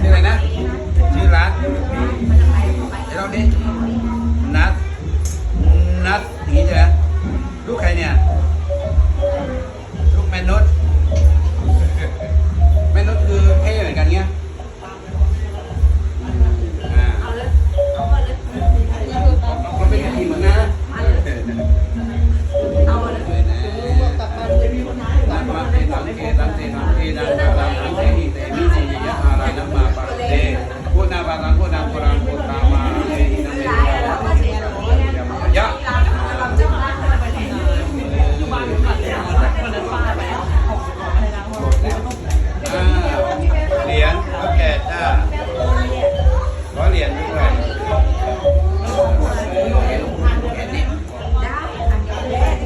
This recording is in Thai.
ชื่ออะไรนะ ชื่อร้านเดี๋ยวเราดินัดนัดนี่ใช่ไหมลูกใครเนี่ย ลูกแมนนุชแมนนุชคือเท่เหมือนกันเงี้ยมัาเป็นกะทิเหมือนนะ